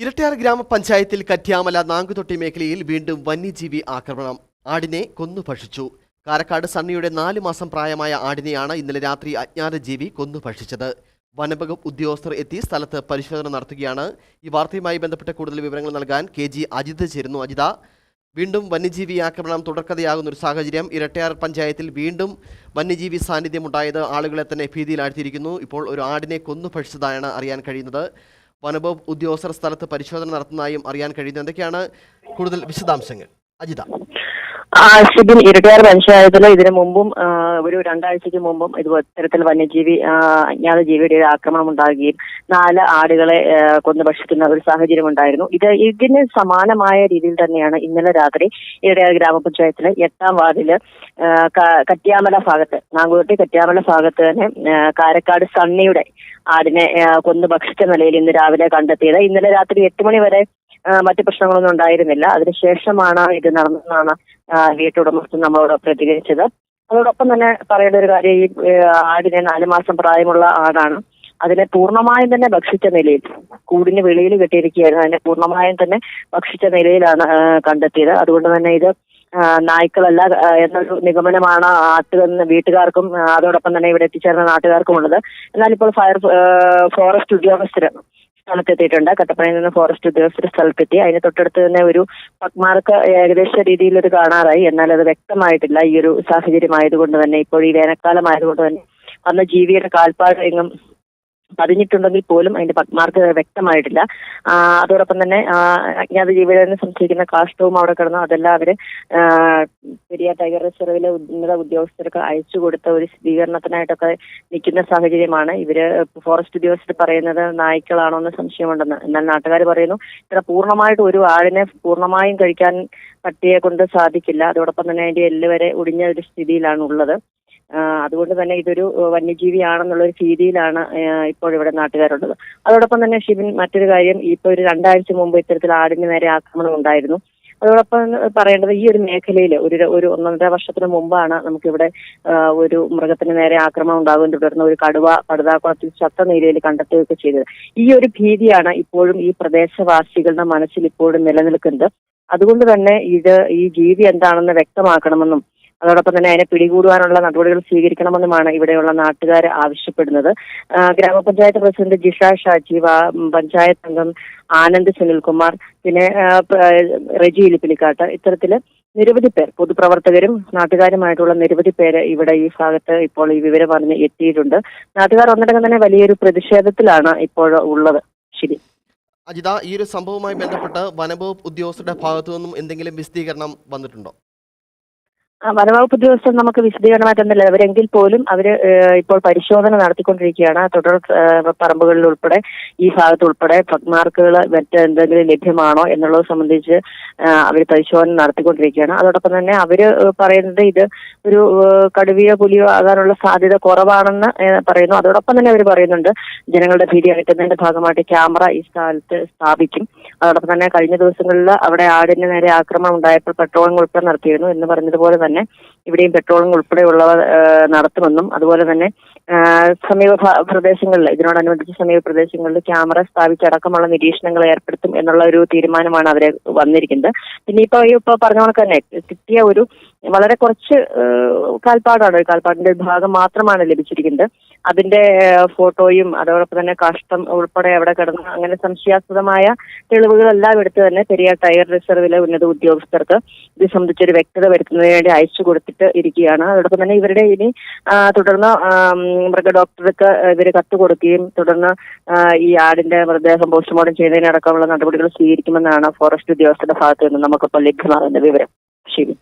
ഇരട്ടയാർ ഗ്രാമപഞ്ചായത്തിൽ കറ്റ്യാമല നാങ്കുതൊട്ടി മേഖലയിൽ വീണ്ടും വന്യജീവി ആക്രമണം. ആടിനെ കൊന്നു ഭക്ഷിച്ചു. കാരക്കാട് സണ്ണിയുടെ നാല് മാസം പ്രായമായ ആടിനെയാണ് ഇന്നലെ രാത്രി അജ്ഞാത ജീവി കൊന്നു ഭക്ഷിച്ചത്. വനംവകുപ്പ് ഉദ്യോഗസ്ഥർ എത്തി സ്ഥലത്ത് പരിശോധന നടത്തുകയാണ്. ഈ വാർത്തയുമായി ബന്ധപ്പെട്ട കൂടുതൽ വിവരങ്ങൾ നൽകാൻ കെ ജി അജിത് ചേരുന്നു. അജിത വീണ്ടും വന്യജീവി ആക്രമണം തുടർക്കഥയാകുന്ന ഒരു സാഹചര്യം. ഇരട്ടയാർ പഞ്ചായത്തിൽ വീണ്ടും വന്യജീവി സാന്നിധ്യമുണ്ടായത് ആളുകളെ തന്നെ ഭീതിയിലാഴ്ത്തിയിരിക്കുന്നു. ഇപ്പോൾ ഒരു ആടിനെ കൊന്നു ഭക്ഷിച്ചതായാണ് അറിയാൻ കഴിയുന്നത്. വനംവകുപ്പ് ഉദ്യോഗസ്ഥർ സ്ഥലത്ത് പരിശോധന നടത്തുന്നതായും അറിയാൻ കഴിയുന്നു. എന്തൊക്കെയാണ് കൂടുതൽ വിശദാംശങ്ങൾ? അജിത. ഷിബിൻ ഇരട്ടിയാർ പഞ്ചായത്തിൽ ഇതിനു മുമ്പും ഒരു രണ്ടാഴ്ചയ്ക്ക് മുമ്പും ഇതുപോലെ ഇത്തരത്തിൽ വന്യജീവി അജ്ഞാത ജീവിയുടെ ഒരു ആക്രമണം ഉണ്ടാകുകയും നാല് ആടുകളെ കൊന്നു ഭക്ഷിക്കുന്ന ഒരു സാഹചര്യം ഉണ്ടായിരുന്നു. ഇത് ഇതിന് സമാനമായ രീതിയിൽ തന്നെയാണ് ഇന്നലെ രാത്രി ഇരട്ടിയാർ ഗ്രാമപഞ്ചായത്തിലെ എട്ടാം വാർഡിൽ കറ്റ്യാമല ഭാഗത്ത് നാങ്കൂട്ടി കറ്റ്യാമല ഭാഗത്ത് തന്നെ കാരക്കാട് സണ്ണിയുടെ ആടിനെ കൊന്നു ഭക്ഷിച്ച നിലയിൽ ഇന്ന് രാവിലെ കണ്ടെത്തിയത്. ഇന്നലെ രാത്രി എട്ട് മണി വരെ മറ്റു പ്രശ്നങ്ങളൊന്നും ഉണ്ടായിരുന്നില്ല. അതിനുശേഷമാണ് ഇത് നടന്നതെന്നാണ് വീട്ടുടമസ്ഥൻ നമ്മളോട് പ്രതികരിച്ചത്. അതോടൊപ്പം തന്നെ പറയേണ്ട ഒരു കാര്യം ഈ ആടിനെ നാല് മാസം പ്രായമുള്ള ആടാണ്. അതിനെ പൂർണമായും തന്നെ ഭക്ഷിച്ച നിലയിൽ കൂടിന് വെളിയിൽ കെട്ടിയിരിക്കുകയായിരുന്നു. അതിനെ പൂർണമായും തന്നെ ഭക്ഷിച്ച നിലയിലാണ് കണ്ടെത്തിയത്. അതുകൊണ്ട് തന്നെ ഇത് നായ്ക്കളല്ല എന്നൊരു നിഗമനമാണ് ആട്ടുകാർ വീട്ടുകാർക്കും അതോടൊപ്പം തന്നെ ഇവിടെ എത്തിച്ചേർന്ന നാട്ടുകാർക്കും ഉള്ളത് എന്നാൽ ഇപ്പോൾ ഫയർ ഫോറസ്റ്റ് ഉദ്യോഗസ്ഥർ സ്ഥലത്തെത്തിയിട്ടുണ്ട്. കട്ടപ്പനയിൽ നിന്ന് ഫോറസ്റ്റ് ഉദ്യോഗസ്ഥർ സ്ഥലത്തെത്തി. അതിന് തൊട്ടടുത്ത് തന്നെ ഒരു പക്മാർക്ക് ഏകദേശ രീതിയിൽ ഒരു കാണാറായി. എന്നാൽ അത് വ്യക്തമായിട്ടില്ല. ഈ ഒരു സാഹചര്യമായതുകൊണ്ട് തന്നെ ഇപ്പോൾ ഈ വേനൽക്കാലം ആയതുകൊണ്ട് തന്നെ. അന്ന് ജീവിയുടെ കാൽപ്പാട് എങ്ങും പതിഞ്ഞിട്ടുണ്ടെങ്കിൽ പോലും അതിന്റെ മാർക്ക് വ്യക്തമായിട്ടില്ല. അതോടൊപ്പം തന്നെ അജ്ഞാത ജീവിതം സംസാരിക്കുന്ന കാഷ്ടവും അവിടെ കിടന്നു. അതെല്ലാം അവർ പെരിയ ടൈഗർ റിസർവിലെ ഉന്നത ഉദ്യോഗസ്ഥർക്ക് അയച്ചു കൊടുത്ത ഒരു സ്ഥിരീകരണത്തിനായിട്ടൊക്കെ നിൽക്കുന്ന സാഹചര്യമാണ്. ഇവർ ഫോറസ്റ്റ് ഉദ്യോഗസ്ഥർ പറയുന്നത് നായ്ക്കളാണോ എന്ന് സംശയമുണ്ടെന്ന്. എന്നാൽ നാട്ടുകാർ പറയുന്നു ഇത്ര പൂർണമായിട്ട് ഒരു ആളിനെ പൂർണമായും കഴിക്കാൻ പട്ടിയെ കൊണ്ട് സാധിക്കില്ല. അതോടൊപ്പം തന്നെ അതിന്റെ എല്ല് വരെ ഒടിഞ്ഞ ഒരു സ്ഥിതിയിലാണ് ഉള്ളത് അതുകൊണ്ട് തന്നെ ഇതൊരു വന്യജീവി വന്യജീവിയാണെന്നുള്ള ഒരു രീതിയിലാണ് ഇപ്പോൾ ഇവിടെ നാട്ടുകാരുള്ളത്. അതോടൊപ്പം തന്നെ ഷിബിൻ മറ്റൊരു കാര്യം ഇപ്പൊ ഒരു രണ്ടാഴ്ച മുമ്പ് ഇത്തരത്തിൽ ആടിന് നേരെ ആക്രമണം ഉണ്ടായിരുന്നു. അതോടൊപ്പം പറയേണ്ടത് ഈ ഒരു മേഖലയിൽ ഒരു ഒരു ഒന്നര വർഷത്തിന് മുമ്പാണ് നമുക്കിവിടെ ഒരു മൃഗത്തിന് നേരെ ആക്രമണം ഉണ്ടാകുകയും തുടർന്ന് ഒരു കടുവ പടുതാക്കുളത്തിൽ ചത്ത നിലയിൽ കണ്ടെത്തുകയൊക്കെ ചെയ്തത്. ഈ ഒരു ഭീതിയാണ് ഇപ്പോഴും ഈ പ്രദേശവാസികളുടെ മനസ്സിൽ ഇപ്പോഴും നിലനിൽക്കുന്നത്. അതുകൊണ്ട് തന്നെ ഇത് ഈ ജീവി എന്താണെന്ന് വ്യക്തമാക്കണമെന്നും അതോടൊപ്പം തന്നെ അതിനെ പിടികൂടുവാനുള്ള നടപടികൾ സ്വീകരിക്കണമെന്നുമാണ് ഇവിടെയുള്ള നാട്ടുകാർ ആവശ്യപ്പെടുന്നത്. ഗ്രാമപഞ്ചായത്ത് പ്രസിഡന്റ് ജിഷ ഷാജി പഞ്ചായത്ത് അംഗം ആനന്ദ് സുനിൽകുമാർ പിന്നെ റെജി ഇലിപ്പിലിക്കാട്ട് ഇത്തരത്തിൽ നിരവധി പേർ പൊതുപ്രവർത്തകരും നാട്ടുകാരുമായിട്ടുള്ള നിരവധി പേര് ഇവിടെ ഈ ഭാഗത്ത് ഇപ്പോൾ ഈ വിവരം അറിഞ്ഞ് എത്തിയിട്ടുണ്ട്. നാട്ടുകാർ ഒന്നടങ്കം തന്നെ വലിയൊരു പ്രതിഷേധത്തിലാണ് ഇപ്പോൾ ഉള്ളത്. ശരി. അജിത ഈ ഒരു സംഭവവുമായി ബന്ധപ്പെട്ട് വനംവകുപ്പ് ഉദ്യോഗസ്ഥരുടെ ഭാഗത്തു നിന്നും എന്തെങ്കിലും വിശദീകരണം വന്നിട്ടുണ്ടോ? വനവകുപ്പ് ഉദ്യോഗസ്ഥർ നമുക്ക് വിശദീകരണമായിട്ടൊന്നുമില്ല. അവരെങ്കിൽ പോലും അവർ ഇപ്പോൾ പരിശോധന നടത്തിക്കൊണ്ടിരിക്കുകയാണ്. തുടർ പറമ്പുകളിൽ ഉൾപ്പെടെ ഈ ഭാഗത്ത് ഉൾപ്പെടെ ഫഗ്മാർക്കുകൾ മറ്റെന്തെങ്കിലും ലഭ്യമാണോ എന്നുള്ളത് സംബന്ധിച്ച് അവർ പരിശോധന നടത്തിക്കൊണ്ടിരിക്കുകയാണ്. അതോടൊപ്പം തന്നെ അവർ പറയുന്നത് ഇത് ഒരു കടുവയോ പുലിയോ ആകാനുള്ള സാധ്യത കുറവാണെന്ന് പറയുന്നു. അതോടൊപ്പം തന്നെ അവർ പറയുന്നുണ്ട് ജനങ്ങളുടെ ഭീതി അകറ്റുന്നതിന്റെ ഭാഗമായിട്ട് ക്യാമറ ഈ സ്ഥലത്ത് സ്ഥാപിക്കും. അതോടൊപ്പം തന്നെ കഴിഞ്ഞ ദിവസങ്ങളിൽ അവിടെ ആടിന് നേരെ ആക്രമണം ഉണ്ടായപ്പോൾ പെട്രോളിംഗ് ഉൾപ്പെടെ നടത്തിയിരുന്നു എന്ന് പറഞ്ഞതുപോലെ തന്നെ ഇവിടെയും പെട്രോളിംഗ് ഉൾപ്പെടെയുള്ളവ നടത്തുമെന്നും അതുപോലെ തന്നെ സമീപ പ്രദേശങ്ങളിൽ ഇതിനോടനുബന്ധിച്ച് സമീപ പ്രദേശങ്ങളിൽ ക്യാമറ സ്ഥാപിച്ചടക്കമുള്ള നിരീക്ഷണങ്ങൾ ഏർപ്പെടുത്തും എന്നുള്ള ഒരു തീരുമാനമാണ് അവരെ വന്നിരിക്കുന്നത്. പിന്നെ ഇപ്പൊ ഈ ഇപ്പൊ പറഞ്ഞ കണക്ക് തന്നെ കിട്ടിയ ഒരു വളരെ കുറച്ച് കാൽപ്പാടാണ്. കാൽപ്പാടിന്റെ ഭാഗം മാത്രമാണ് ലഭിച്ചിരിക്കുന്നത്. അതിന്റെ ഫോട്ടോയും അതോടൊപ്പം തന്നെ കാഷ്ടം ഉൾപ്പെടെ അവിടെ കിടന്ന അങ്ങനെ സംശയാസ്പദമായ തെളിവുകളെല്ലാം എടുത്ത് തന്നെ പെരിയാർ ടയർ റിസർവിലെ ഉന്നത ഉദ്യോഗസ്ഥർക്ക് ഇത് സംബന്ധിച്ചൊരു വ്യക്തത വരുത്തുന്നതിന് വേണ്ടി അയച്ചു കൊടുത്തിട്ട് ഇരിക്കുകയാണ്. അതോടൊപ്പം തന്നെ ഇവരുടെ ഇനി തുടർന്ന് മൃഗ ഡോക്ടർക്ക് ഇവർ കത്ത് കൊടുക്കുകയും തുടർന്ന് ഈ ആടിന്റെ മൃതദേഹം പോസ്റ്റ്മോർട്ടം ചെയ്യുന്നതിനടക്കമുള്ള നടപടികൾ സ്വീകരിക്കുമെന്നാണ് ഫോറസ്റ്റ് ഉദ്യോഗസ്ഥരുടെ ഭാഗത്ത് നിന്ന് നമുക്കിപ്പോൾ ലഭ്യമാകുന്ന വിവരം. ശരി.